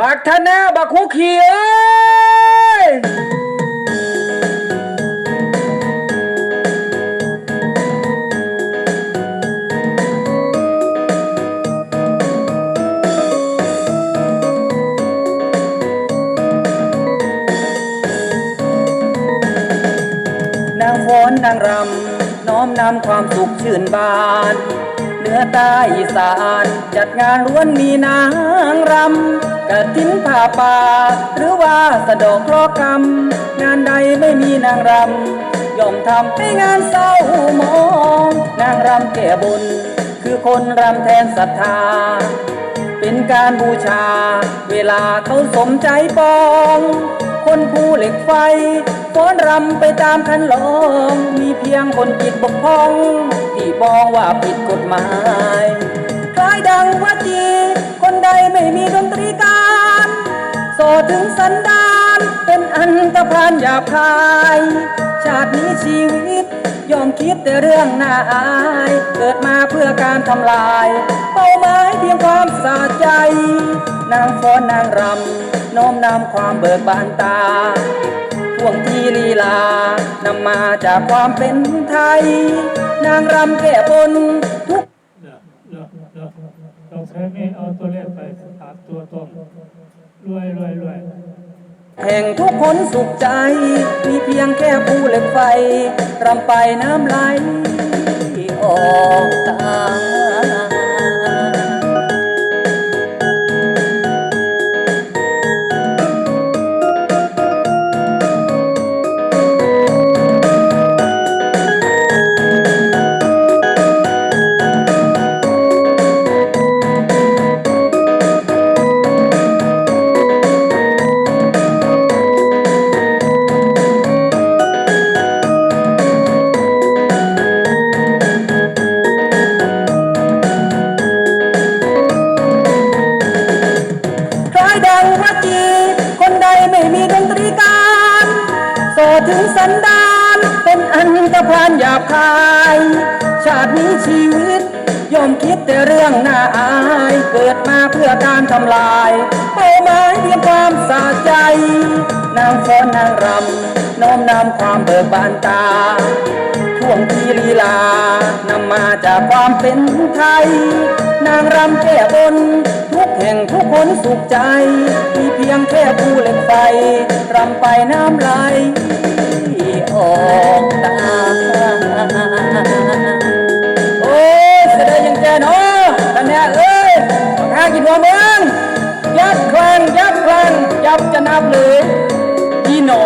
บักทะนะบักคุกขี้เอ้ยนางฟ้อนนางรำ น้อมนำความสุขชื่นบานเหนือใต้อีสาน จัดงานล้วนมีนางรำ กะทิ้นผ้าป่าหรือว่าสะดอกเคราะห์กรรม งานใดไม่มีนางรำย่อมทำให้งานเศร้าหมอง นางรำแก่บนคือคนรำแทนศรัทธา เป็นการบูชา เวลาเขาสมใจปอง คนภูเหล็กไฟฟ้อนรำไปตามคันลองมีเพียงคนจิตบกพร่อง ที่มองว่าผิดกฎหมาย คล้ายดังว่าจีคนใดไม่มีดนตรีกา ถึงสันดานเป็นอันตรพานหยาบคาย ชาตินี้ชีวิต ยอมคิดแต่เรื่องน่าอาย เกิดมาเพื่อการทำลาย เป้าหมายเพียงความสะใจ นางฟ้อนนางรำน้อมนำความเบิกบานตาท่วงทีลีลานำมาจากความเป็นไทย นางรำแก้บนทุก เดี๋ยวเราใช้มีเอาตัวเลขไปถามตัวตรงรวยรวยรวยแห่งทุกคนสุขใจ มีเพียงแค่ภูเหล็กไฟรำไปน้ำไหลออกตา ถึงสันดานเป็นอันตรพานหยาบคาย ชาตินี้ชีวิตยอมคิดแต่เรื่องน่าอาย เกิดมาเพื่อการทำลายเป้าหมายเพียงความสะใจ นางฟ้อนนางรำน้อมนำความเบิกบานตาท่วงทีลีลานำมาจากความเป็นไทย นางรำแก้บนท แห่งทุกคนสุขใจ มีเพียงแค่ภูเหล็กไฟรำไปน้ำไหลออกตาโอ้ยเสดายยังแกนาะท่านนี่เอ้ยข้ากินหัวเมืองยับคลังยับคลังยับจะนับเลยพี่หนอ